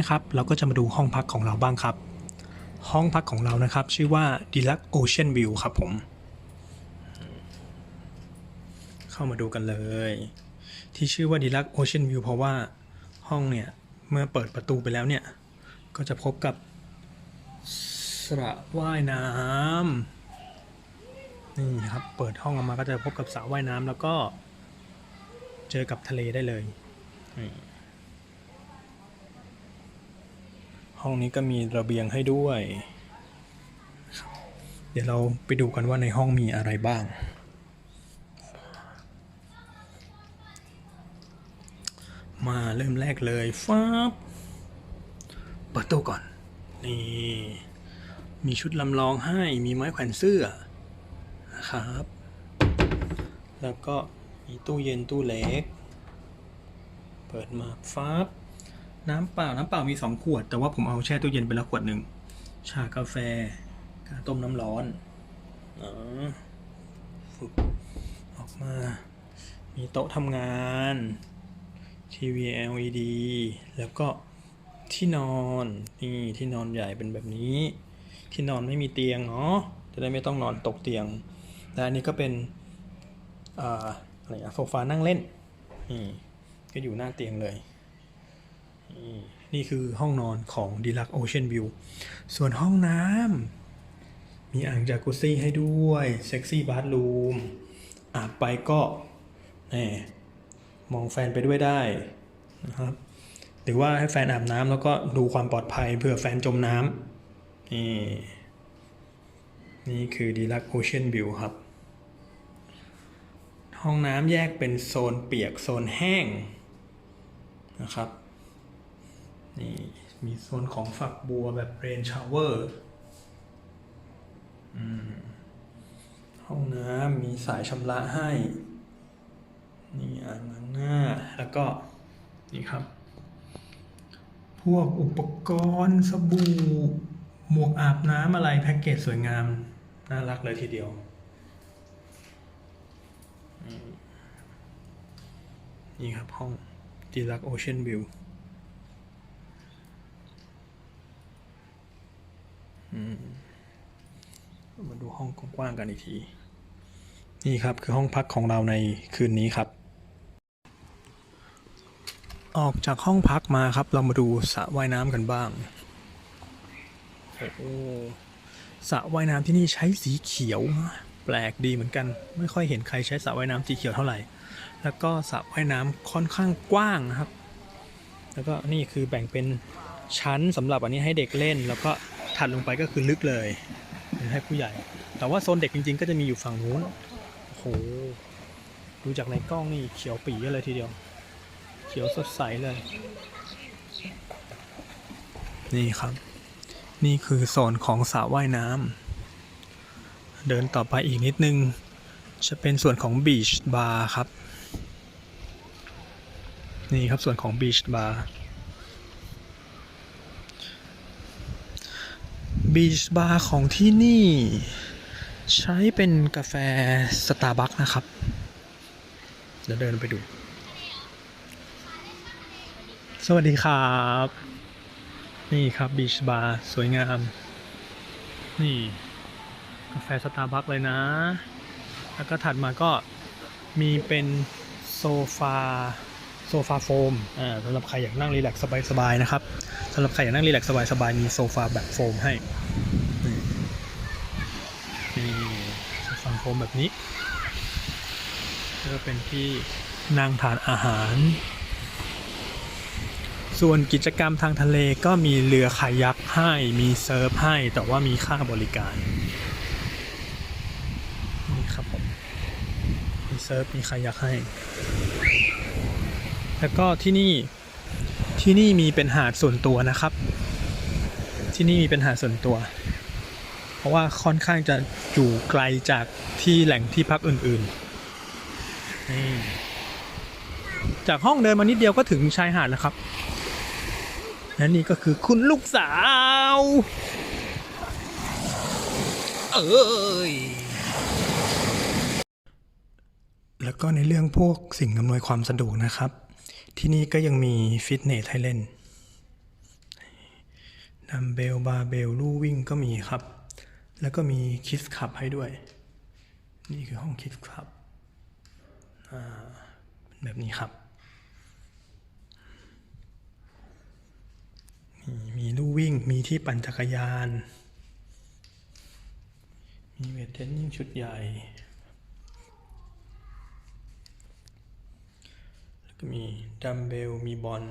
นะครับ เราก็จะมาดูห้องพักของเราบ้างครับ ห้องพักของเรานะครับ ชื่อว่า Deluxe Ocean View ครับผม เข้ามาดูกันเลย ที่ชื่อว่า Deluxe Ocean View เพราะว่าห้องเนี่ย เมื่อเปิดประตูไปแล้วเนี่ย ก็จะพบกับสระว่ายน้ำนี่ครับ เปิดห้องออกมาก็จะพบกับสระว่ายน้ำแล้วก็เจอกับทะเลได้เลยนี่ ห้องนี้ก็มีระเบียงให้ด้วย เดี๋ยวเราไปดูกันว่าในห้องมีอะไรบ้าง มาเริ่มแรกเลยฟ้าบเปิดตู้ก่อน นี่ มีชุดลำลองให้ มีไม้แขวนเสื้อ นะครับ แล้วก็มีตู้เย็นตู้เล็ก เปิดมาฟ้าบ น้ำเปล่า น้ำเปล่ามีสองขวด แต่ว่าผมเอาแช่ตู้เย็นไปแล้วขวดหนึ่ง ชากาแฟ กาต้มน้ำร้อนออกอกมา มีโต๊ะทำงาน ทีวี LED แล้วก็ที่นอน นี่ที่นอนใหญ่เป็นแบบนี้ ที่นอนไม่มีเตียงเนาะ จะได้ไม่ต้องนอนตกเตียงและอันนี้ก็เป็นออะไรอะโซฟานั่งเล่น นี่ ก็อยู่หน้าเตียงเลย นี่คือห้องนอนของ Deluxe Ocean View ส่วนห้องน้ำมีอ่างจากุซซี่ให้ด้วยเซ็กซี่บาร์รูมอาบไปก็แหมมองแฟนไปด้วยได้นะครับ หรือว่าให้แฟนอาบน้ำแล้วก็ดูความปลอดภัยเผื่อแฟนจมน้ำนี่นี่คือ Deluxe Ocean View ครับ ห้องน้ำแยกเป็นโซนเปียกโซนแห้งนะครับ นี่มีโซนของฝักบัวแบบเรนชาวเวอร์ห้องน้ำมีสายชำระให้ นี่อ่างล้างหน้า แล้วก็นี่ครับ พวกอุปกรณ์สบู่หมวกอาบน้ำอะไรแพ็กเกจสวยงาม น่ารักเลยทีเดียว นี่ครับห้อง Deluxe Ocean View อืม มาดูห้องกว้างๆกันอีกที นี่ครับคือห้องพักของเราในคืนนี้ครับ ออกจากห้องพักมาครับ เรามาดูสระว่ายน้ำกันบ้างโอ้โหสระว่ายน้ำที่นี่ใช้สีเขียว แปลกดีเหมือนกัน ไม่ค่อยเห็นใครใช้สระว่ายน้ำสีเขียวเท่าไหร่ แล้วก็สระว่ายน้ำค่อนข้างกว้างนะครับ แล้วก็นี่คือแบ่งเป็นชั้นสำหรับอันนี้ให้เด็กเล่นแล้วก็ ถัดลงไปก็คือลึกเลยให้ผู้ใหญ่ แต่ว่าโซนเด็กจริง ๆ ก็จะมีอยู่ฝั่งนู้นโอ้โหดูจากในกล้องนี่เขียวปีเลยทีเดียว เขียวสดใสเลย นี่ครับ นี่คือโซนของสระว่ายน้ำเดินต่อไปอีกนิดนึง จะเป็นส่วนของบีชบาร์ครับ นี่ครับส่วนของบีชบาร์ บีชบาร์ของที่นี่ ใช้เป็นกาแฟสตาร์บัคนะครับ เดี๋ยวเดินไปดู สวัสดีครับ นี่ครับบีชบาร์สวยงาม นี่ กาแฟสตาร์บัคเลยนะ แล้วก็ถัดมาก็มีเป็นโซฟาโซฟาโฟมอ่าสำหรับใครอยากนั่งรีแลกซ์สบายๆนะครับ สำหรับใครอยากนั่งรีแลกซ์สบายๆมีโซฟาแบบโฟมให้นี่โซฟาโฟมแบบนี้ก็เป็นที่นั่งทานอาหาร ส่วนกิจกรรมทางทะเลก็มีเรือคายักให้มีเซิร์ฟให้ แต่ว่ามีค่าบริการนี่ครับผมมีเซิร์ฟมีคายักให้ แล้วก็ที่นี่ ที่นี่มีเป็นหาดส่วนตัวนะครับ ที่นี่มีเป็นหาดส่วนตัว เพราะว่าค่อนข้างจะอยู่ไกลจากที่แหล่งที่พักอื่นๆ จากห้องเดินมานิดเดียวก็ถึงชายหาดแล้วครับและนี่ก็คือคุณลูกสาว เอ้ยแล้วก็ในเรื่องพวกสิ่งอำนวยความสะดวกนะครับ ที่นี่ก็ยังมีฟิตเนสให้เล่นดัมเบลบาร์เบลลู่วิ่งก็มีครับ แล้วก็มีคิสคับให้ด้วย นี่คือห้องคิสคับเป็นแบบนี้ครับ มีมีลู่วิ่ง มีที่ปั่นจักรยาน มีเวทเทรนนิ่งชุดใหญ่ แล้ว ก็มีดัมเบล มีบอล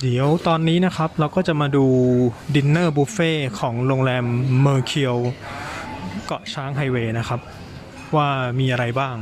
เดี๋ยวตอนนี้นะครับเราก็จะมาดูดินเนอร์บุฟเฟ่ของโรงแรมเมอร์เคียวเกาะช้างไฮเวย์นะครับ ว่ามีอะไรบ้าง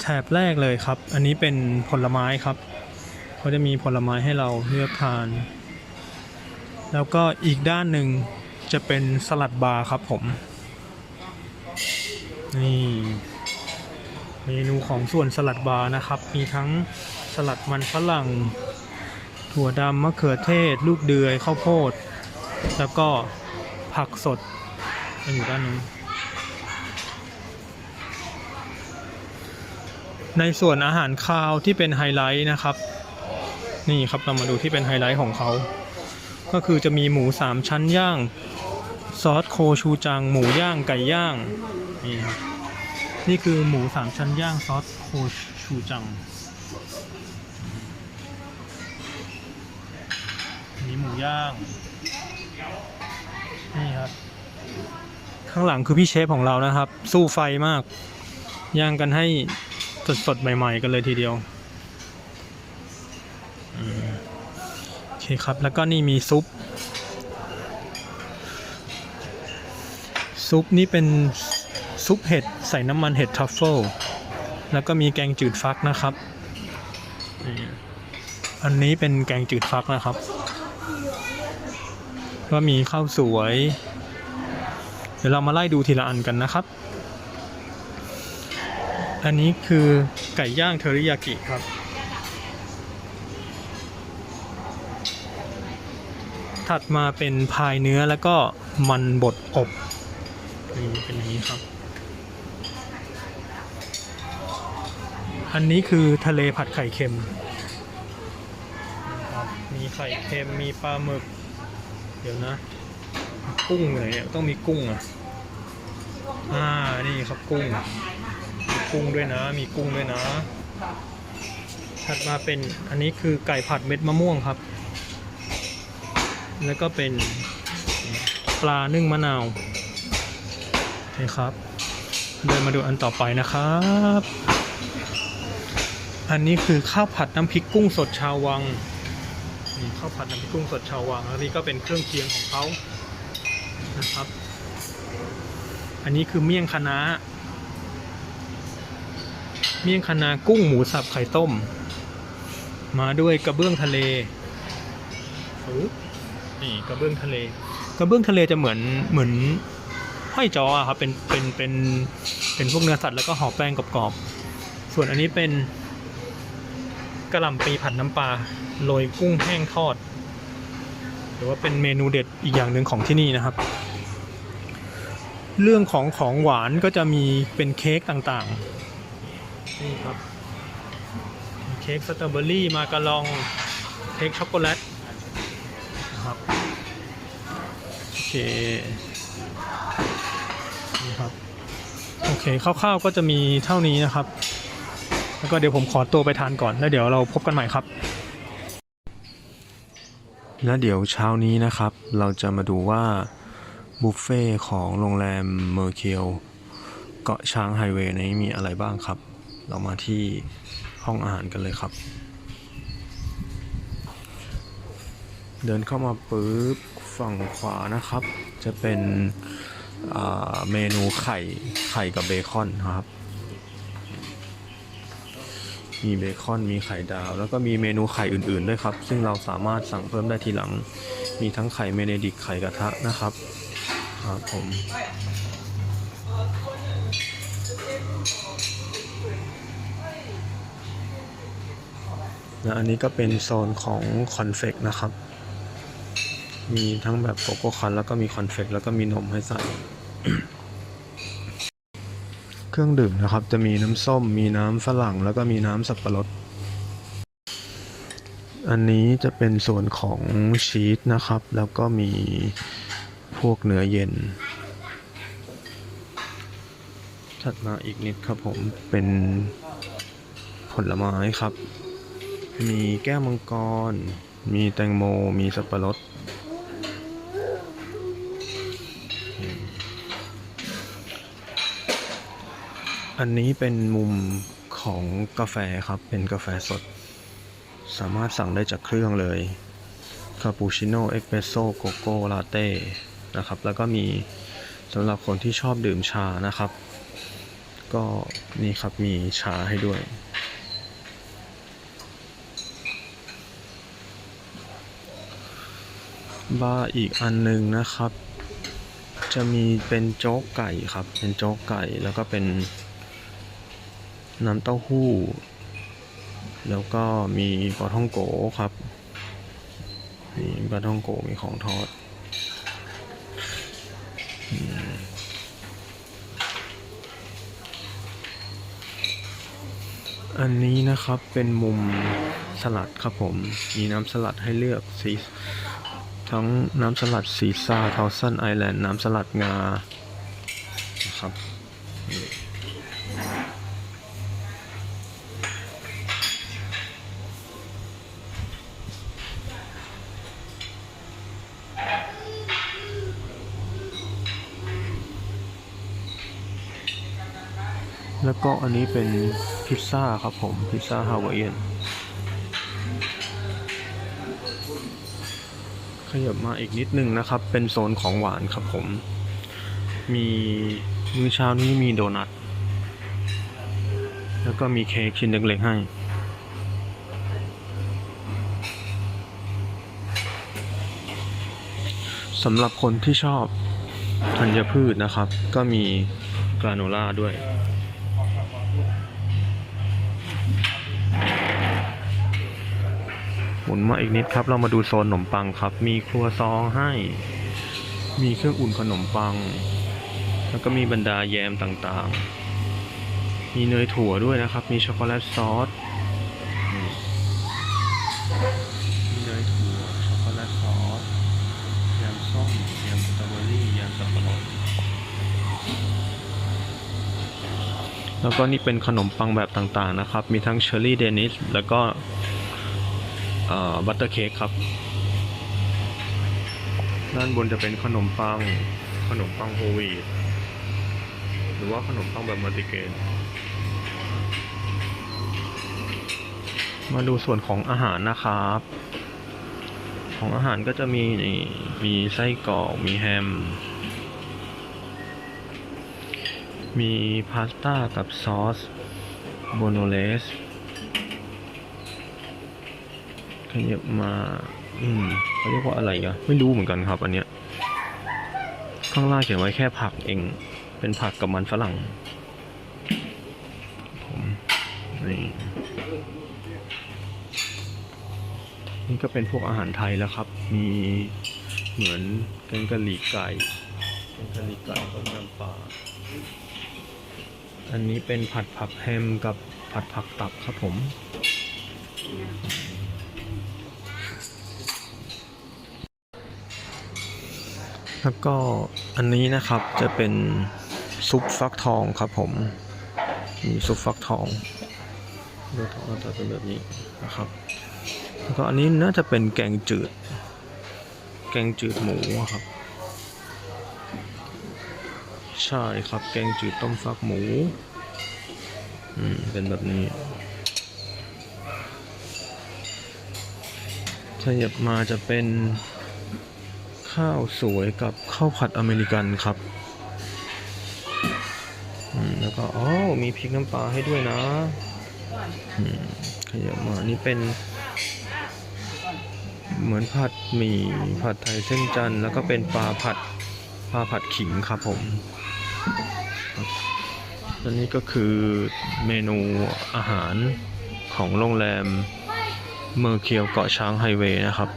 แถบแรกเลยครับ อันนี้เป็นผลไม้ครับเขาจะมีผลไม้ให้เราเลือกทาน แล้วก็อีกด้านหนึ่งจะเป็นสลัดบาร์ครับผม นี่ เมนูของส่วนสลัดบาร์นะครับ มีทั้งสลัดมันฝรั่ง ถั่วดำมะเขือเทศ ลูกเดือยข้าวโพด แล้วก็ผักสดอยู่ด้านนู้นในส่วนอาหารคาวที่เป็นไฮไลท์นะครับ นี่ครับเรามาดูที่เป็นไฮไลท์ของเขา ก็คือจะมีหมูสามชั้นย่าง ซอสโคชูจัง หมูย่างไก่ย่างนี่ครับนี่คือหมูสามชั้นย่างซอสโคชูจังอันนี้หมูย่างนี่ครับข้างหลังคือพี่เชฟของเรานะครับ สู้ไฟมาก ย่างกันให้สดๆใหม่ ๆ กันเลยทีเดียวอืมโอ เคครับ แล้วก็นี่มีซุป ซุปนี่เป็นซุปเห็ดใส่น้ำมันเห็ดทัฟเฟิล แล้วก็มีแกงจืดฟักนะครับ อันนี้เป็นแกงจืดฟักนะครับ ก็มีข้าวสวย เดี๋ยวเรามาไล่ดูทีละอันกันนะครับ อันนี้คือไก่ย่างเทอริยากิครับ ถัดมาเป็นพายเนื้อแล้วก็มันบดอบนี่เป็นอย่างนี้ครับ อันนี้คือทะเลผัดไข่เค็มนะครับมีไข่เค็มมีปลาหมึก เดี๋ยวนะ กุ้งอยู่ไหนเนี่ยต้องมีกุ้งอะอ่านี่ครับกุ้งมีกุ้งด้วยนะ มีกุ้งด้วยนะถัดมาเป็นอันนี้คือไก่ผัดเม็ดมะม่วงครับ แล้วก็เป็นปลานึ่งมะนาวโอเคครับ เดินมาดูอันต่อไปนะครับ อันนี้คือข้าวผัดน้ำพริกกุ้งสดชาววังนี่ข้าวผัดน้ำพริกกุ้งสดชาววังอันนี้ก็เป็นเครื่องเคียงของเขานะครับ อันนี้คือเมี่ยงคะน้าเมี่ยงคะน้ากุ้งหมูสับไข่ต้ม มาด้วยกระเบื้องทะเลปึ๊บ นี่กระเบื้องทะเล กระเบื้องทะเลจะเหมือนเหมือนห้อยจออะครับเป็นเป็นเป็นเป็นพวกเนื้อสัตว์แล้วก็ห่อแป้งกรอบๆส่วนอันนี้เป็นกระหล่ำปีผัดน้ำปลาโรยกุ้งแห้งทอดหรือว่าเป็นเมนูเด็ดอีกอย่างหนึ่งของที่นี่นะครับ เรื่องของของหวานก็จะมีเป็นเค้กต่างๆนี่ครับเค้กสตรอเบอรี่มาการองเค้กช็อกโกแลต นี่ครับ โอเคคร่าวๆก็จะมีเท่านี้นะครับ แล้วก็เดี๋ยวผมขอตัวไปทานก่อน แล้วเดี๋ยวเราพบกันใหม่ครับ แล้วเดี๋ยวเช้านี้นะครับ เราจะมาดูว่าบุฟเฟ่ของโรงแรมเมอร์เคียวเกาะช้างไฮเวย์นี้มีอะไรบ้างครับ เรามาที่ห้องอาหารกันเลยครับ เดินเข้ามาปุ๊บ ฝั่งขวานะครับ จะเป็นเมนูไข่ไข่กับเบคอนนะครับ มีเบคอนมีไข่ดาว แล้วก็มีเมนูไข่อื่นๆด้วยครับ ซึ่งเราสามารถสั่งเพิ่มได้ทีหลัง มีทั้งไข่เมเนดิกไข่กระทะนะครับครับผมและอันนี้ก็เป็นโซนของคอนเฟกนะครับ มีทั้งแบบโกโก้คันแล้วก็มีคอนเฟกแล้วก็มีนมให้ใส่ เครื่องดื่มนะครับ จะมีน้ำส้ม มีน้ำฝรั่ง แล้วก็มีน้ำสับปะรด อันนี้จะเป็นส่วนของชีสนะครับ แล้วก็มีพวกเนื้อเย็น ถัดมาอีกนิดครับผมเป็นผลไม้ครับ มีแก้วมังกร มีแตงโม มีสับปะรด อันนี้เป็นมุมของกาแฟครับ เป็นกาแฟสด สามารถสั่งได้จากเครื่องเลย คาปูชิโน่ เอสเปรสโซ่ โกโก้ ลาเต้ นะครับ แล้วก็มีสำหรับคนที่ชอบดื่มชานะครับ ก็นี่ครับมีชาให้ด้วย บาร์อีกอันหนึ่งนะครับ จะมีเป็นโจ๊กไก่ครับ เป็นโจ๊กไก่แล้วก็เป็น น้ำเต้าหู้ แล้วก็มีปลาท่องโกครับมีปลาท่องโกมีของทอดอันนี้นะครับเป็นมุมสลัดครับผม มีน้ำสลัดให้เลือกสีทั้งน้ำสลัดซีซ่าทาวซันไอแลนด์น้ำสลัดงานะครับ แล้วก็อันนี้เป็นพิซซ่าครับผม พิซซ่าฮาวายเอียน ขยับมาอีกนิดนึงนะครับ เป็นโซนของหวานครับผม มีมื้อเช้านี้มีโดนัท แล้วก็มีเค้กชิ้นเล็กๆให้สำหรับคนที่ชอบธัญพืชนะครับ ก็มีกราโนล่าด้วย หมุนมาอีกนิดครับ เรามาดูโซนขนมปังครับ มีครัวซองให้ มีเครื่องอุ่นขนมปัง แล้วก็มีบรรดาแยมต่างๆ มีเนยถั่วด้วยนะครับ มีช็อกโกแลตซอสมีเนยถั่ว ช็อกโกแลตซอส แยมส้ม แยมสตรอเบอรี่ แยมสับปะรด แล้วก็นี่เป็นขนมปังแบบต่างๆนะครับ มีทั้งเชอร์รี่เดนิส แล้วก็ บัตเตอร์เค้กครับ ด้านบนจะเป็นขนมปัง ขนมปังโฮวีตหรือว่าขนมปังแบบมัลติเกนมาดูส่วนของอาหารนะครับ ของอาหารก็จะมีนี่มีไส้กรอกมีแฮม มีพาสต้ากับซอสโบโนเลส ขยับมา อืมเขาเรียกว่าอะไรอะไม่รู้เหมือนกันครับ อันเนี้ย ข้างล่างเขียนไว้แค่ผักเอง เป็นผักกับมันฝรั่ง ผมนี่นี่ก็เป็นพวกอาหารไทยแล้วครับ มีเหมือนแกงกะหรี่ไก่แกงกะหรี่ไก่ต้มยำปลา อันนี้เป็นผัดผักแฮมกับผัดผักตับครับผม แล้วก็อันนี้นะครับจะเป็นซุปฟักทองครับผมมีซุปฟักทองเนื้อทองจะเป็นแบบนี้นะครับ แล้วก็อันนี้น่าจะเป็นแกงจืด แกงจืดหมูครับ ใช่ครับแกงจืดต้มฟักหมูอืมเป็นแบบนี้ขยับมาจะเป็น ข้าวสวยกับข้าวผัดอเมริกันครับแล้วก็อ๋อมีพริกน้ำปลาให้ด้วยนะขยับมานี่เป็น เหมือนผัดหมี่ผัดไทยเส้นจันทร์แล้วก็เป็นปลาผัดปลาผัดขิงครับผมและนี่ก็คือเมนูอาหารของโรงแรมเมอร์เคียวเกาะช้างไฮเวย์นะครับ